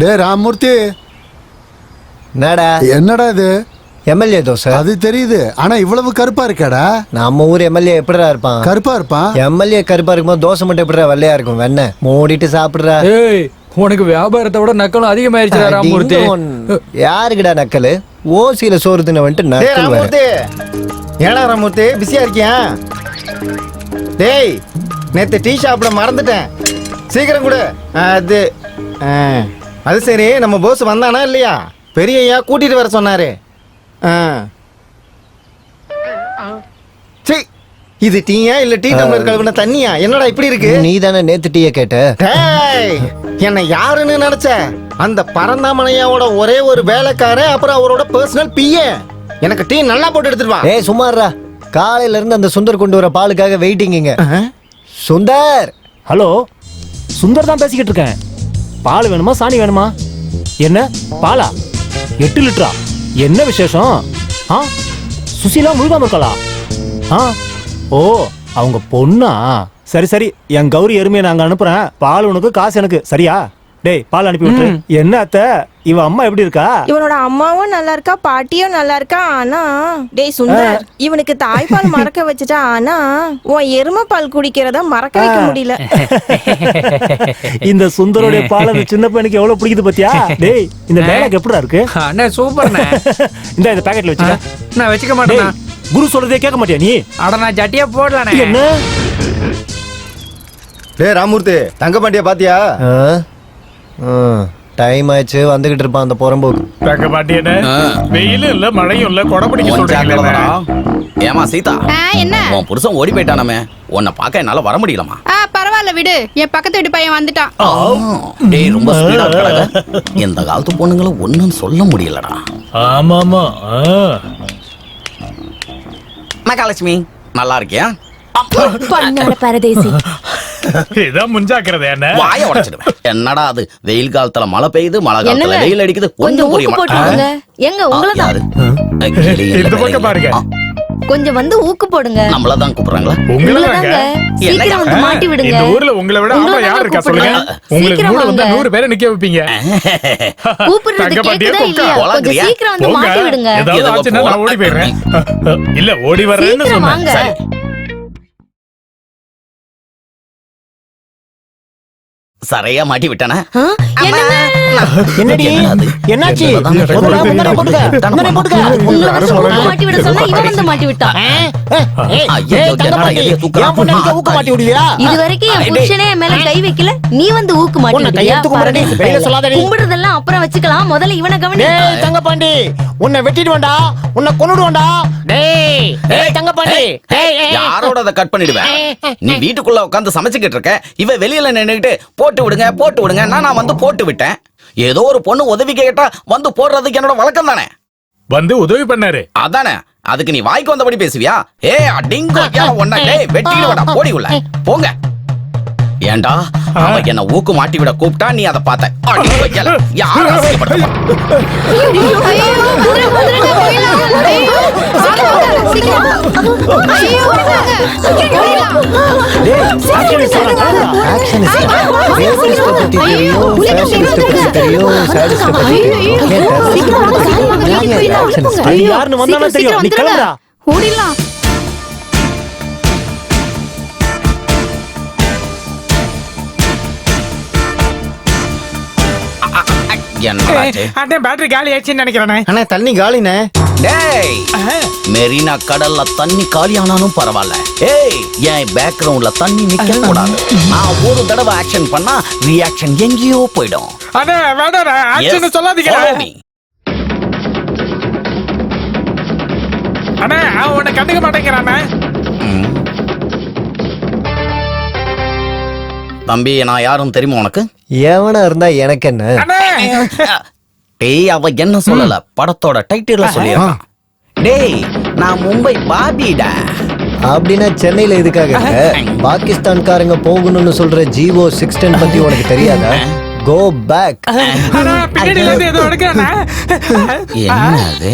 டே ராமூர்த்தி என்னடா? என்னடா இது? எம்எல்ஏ தோசை. அது தெரியுது. ஆனா இவ்வளவு கருப்பா இருக்கடா? நம்ம ஊர் எம்எல்ஏ எப்படிடா இருப்பான்? கருப்பா இருப்பான் எம்எல்ஏ கருப்பா இருக்கும்போது தோசை மட்டும் எப்படிடா வெள்ளையா இருக்கும்? வெண்ணெய் மூடிட்டு சாப்பிடுறா. ஏய் உனக்கு வியாபாரத்தை விட நக்கலும் அதிகமாயிருச்சு ராமூர்த்தி. யாருக்குடா நக்கலு? ஓசியில சோறு தின்ன வந்துட்டு நக்கல் ராமூர்த்தி ஏடா ராமூர்த்தி பிஸியா இருக்கியா? டேய் நேத்து டீ ஷாப்ல மறந்துட்டேன். சீக்கிரம் கொடு. அது ஆ, அது சரி நம்ம போஸ் வந்தானா இல்லையா? பெரிய ஐயா கூட்டிட்டு வர சொன்னாரு. ஆ. சீ, இது டீயா இல்ல டீ டம்ளர் கழுவுன தண்ணியா? என்னடா இப்படி இருக்கு? நீ தானே நேத்து டீய கேட்ட. டேய் என்ன யாருன்னு நினைச்ச? அந்த பரந்தாமனையாவோட ஒரே ஒரு வேலைக்காரன் அப்புறம் அவரோட பர்சனல் பிஏ எனக்கு டீ நல்லா போட்டு எடுத்துட்டு வா. ஏய் சும்மாறா காலையில இருந்து அந்த சுந்தர் கொண்டு வர பாலுக்காக வெயிட்டிங்க ஆ? சுந்தர்! ஹலோ சுந்தர் தான் பேசிக்கிட்டு இருக்கேன். பால் வேணுமா சாணி வேணுமா? என்ன? பாலா? எட்டு லிட்டரா? என்ன விசேஷம்? ஆ? சுசீலா முழுகாம இருக்காளா? ஆ? ஓ அவங்க பொண்ணா? சரி சரி. என் கௌரி எருமையை நாங்க அனுப்புறேன். பால் உனக்கு காசு எனக்கு. சரியா? டேய் பால் அனுப்பி விட்டுரு. என்ன அத்தை? இவ அம்மா எப்படி இருக்கா? இவனோட அம்மாவும் நல்லா இருக்கா பாட்டியும் நல்லா இருக்கா? ஆனா டேய் சுந்தர் இவனுக்கு தாய்ப்பால் மறக்க வச்சுட்டா ஆனா உன் எருமை பால் குடிக்கிறத மறக்க வைக்க முடியல. இந்த சுந்தரோடைய பால் அந்த சின்ன பையனுக்கு எவ்வளவு பிடிக்குது பாத்தியா? டேய் இந்த டைலாக் எப்படிடா இருக்கு? அண்ணே சூப்பர்ண்ணே இந்த இந்த பாக்கெட்ல வச்சுக்க. நான் வச்சுக்க மாட்டேண்ணா. குரு சொல்றதே கேட்க மாட்டியா நீ? அட நான் ஜட்டியா போடலானே என்ன? டேய் ராமூர்த்தி தங்க பாண்டியா பாத்தியா டைம் ஆயிடுச்சு வந்துகிட்டு இருப்பான் அந்த புறம்போக்கு. தக்க மாட்டியன வெயிலும் இல்ல மழையும் இல்ல கொடை பிடிக்க ஜாக்கிரதைடா. ஏம்மா சீதா? என்ன? உன் புருஷன் ஓடி போயிட்டானாமே. உன்னை பார்க்க என்னால வர முடியலமா ஆ பரவாயில்ல விடு. என் பக்கத்து வீட்டு பையன் வந்துட்டான். டேய் ரொம்ப ஸ்பீடா இருக்கடா. இந்த காலத்து பொண்ணுங்களை ஒண்ணும் சொல்ல முடியலடா. ஆமாமா மகாலட்சுமி நல்லா இருக்கியா? பண்ணாட பரதேசி. இதான் முன்ஜாக்கிரதை என்ன? வாய உடைச்சிடுவேன். என்னடா அது? வெயில் காலத்துல மழை பெய்யுது மழை காலத்துல? வெயில் அடிக்குது. கொஞ்சம் புரிய எங்க? உங்களதான் பாருங்க. கொஞ்சம் வந்து ஊக்கு போடுங்க. நம்மளதான் கூப்பிடுறாங்களா? உங்களதாங்க உங்களதாங்க சீக்கிரம் வந்து மாட்டி விடுங்க. இந்த ஊர்ல உங்களை விட ஆமா யார் இருக்கா? சொல்லுங்க. உங்களுக்கு கூட வந்தா வாங்க. நூறு பேரை நிக்க வைப்பீங்க. கூப்பிடுறது கேக்குதா கொக்கா. இல்லையா? கொஞ்சம்? சீக்கிரம் வந்து. மாட்டி விடுங்க. ஏதாவது ஏதோ ஆச்சுன்னா நான் ஓடி போயிடுறேன். இல்ல ஓடி வர்றேன்னு சீக்கிரம் சொன்னேன். சரியா மாட்டி விட்டானே? என்னடி? என்னாச்சு? மாட்டி விட சொன்னா இவன் வந்து மாட்டி விட்டான். தங்க இது? வரைக்கும் என். புருஷனே என் மேல கை வைக்கல. நீ வந்து ஊக்கு மாட்டி. கும்பிடுறதெல்லாம் அப்புறம் வச்சுக்கலாம். முதல்ல இவனை கவனி. டேய் தங்கப்பாண்டி உன்னை வெட்டிடுவேன்டா உன்னை டேய் யாரோட அதை கட் பண்ணிடுவேன்? நீ வீட்டுக்குள்ள உட்காந்து சமைச்சுக்கிட்டு இருக்க. இவ வெளியில நின்னுகிட்டு போட்டு விடுங்க போட்டு விடுங்க. நான் நான் வந்து போட்டு விட்டேன். ஏதோ ஒரு பொண்ணு உதவி கேட்டா வந்து போடுறதுக்கு என்னோட வழக்கம் தானே? வந்து உதவி பண்ணாரு. அதானே. அதுக்கு நீ வாய்க்கு வந்தபடி பேசுவியா? ஏ அடிங்கோ ஒன்ன டேய் வெட்டிடுவடா போடி உள்ள. போங்க. ஏண்டா அவ என்ன ஊக்கு மாட்டி விட கூப்பிட்டா நீ அதை பார்த்த அடிங்கோ ஏல, யார் அசிங்கப்படுத்தப்பா? ஐயோ, வந்துரு, அண்ணே பேட்டரி காலி ஆச்சுன்னு நினைக்கிறேனே. அண்ணா தண்ணி காலிண்ணே. டேய் மெரினா கடல்ல தண்ணி காலியானாலும் பரவாயில்ல. ஏய் என் பேக்ரவுண்ட்ல தண்ணி நிக்க கூடாது? நான் ஒரு தடவை ஆக்ஷன் பண்ணா ரியாக்ஷன் எங்கேயோ போயிடும். அண்ணே வேண்டாம் ஆக்ஷன் சொல்லாதீங்க. அண்ணே அவன் உன்னை கண்டுக்க மாட்டேங்கிறானே தம்பி நான் யாரும் தெரியுமா உனக்கு? எவனா இருந்தா எனக்கு என்ன? டேய் அவ என்ன சொல்லல? படத்தோட டைட்டில சொல்லிருக்கான் டேய் நான் மும்பை பாபிடா. அப்படின்னா சென்னையில இருக்க? பாகிஸ்தான்காரங்க போகணும்னு சொல்ற ஜிஓ சிக்ஸ் டென் பத்தி உனக்கு தெரியாதா? கோ பேக் என்னது?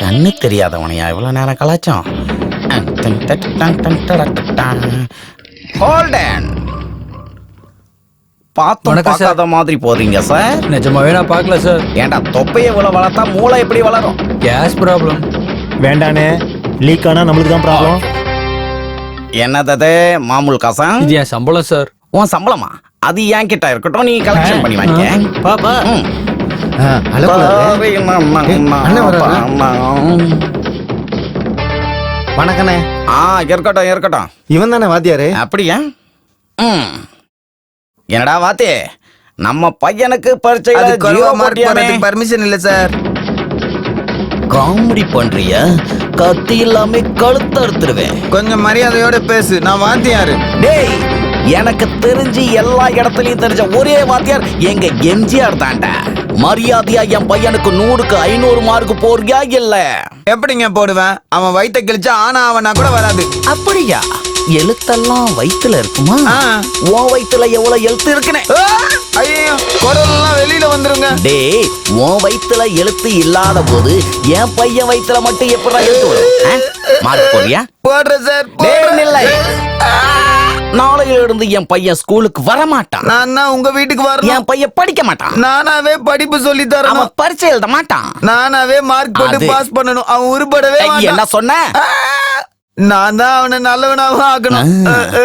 கண்ணு தெரியாதவனையா? இவ்வளவு நேரம் கலாச்சோம் ஹோல்டன் பார்த்தும். பார்க்காத மாதிரி போறீங்க சார். நிஜமாவே நான் பார்க்கல சார். ஏன்டா தொப்பையை இவ்வளவு வளர்த்தா மூளை எப்படி வளரும்? கேஸ் ப்ராப்ளம் வேண்டானே லீக் ஆனா நம்மளுக்கு தான் ப்ராப்ளம் என்னது மாமூல் காசம்? இது என் சம்பளம் சார். உன் சம்பளமா? அது என் கிட்ட இருக்கட்டும் நீ கலெக்ஷன் பண்ணி வாங்கிக்க பாப்பா? வணக்கண்ணே. ஆ இருக்கட்டும் இருக்கட்டும். இவன் தானே வாத்தியாரு? அப்படியா? ம். என்னடா வாத்தே? நம்ம பையனுக்கு போட்டியாமே. பர்மிஷன் இல்ல சார் காமெடி பண்றிய? கத்தி இல்லாம கழுத்து அறுத்துருவேன். கொஞ்சம் மரியாதையோட பேசு. நான் வாத்தியாரு. டேய் எனக்கு தெரிஞ்சு எல்லா இடத்துலயும் தெரிஞ்ச ஒரே வாத்தியார் எங்க எம்ஜிஆர் தான்டா. மரியாதையா என் பையனுக்கு நூறுக்கு ஐநூறு மார்க் போறியா இல்ல? எப்படிங்க போடுவேன்? அவன் வயித்தை கிழிச்சா ஆனா அவனா கூட வராது. அப்படியா? எழுத்தெல்லாம் வயித்துல இருக்குமா. உன் வயித்துல எவ்வளவு எழுத்து இருக்குனே ஐயோ குரல்லாம் வெளியில வந்துருங்க. டேய் உன் வயித்துல எழுத்து இல்லாத போது என் பையன் வயித்துல மட்டும் எப்படா எழுத்து வரும்? மார்க் போறியா போடுற சார் நாளையில இருந்து என் பையன் ஸ்கூலுக்கு வர மாட்டான் நான் உங்க வீட்டுக்கு வரணும்? என் பையன் படிக்க மாட்டான். நானாவே படிப்பு சொல்லி தரணும். அவன் பரீட்சை எழுத மாட்டான். நானாவே மார்க் போட்டு பாஸ் பண்ணணும். அவன் உருப்படவே. என்ன சொன்ன? நான் தான் அவனை நல்லவனாக ஆக்கணும் அ, அ.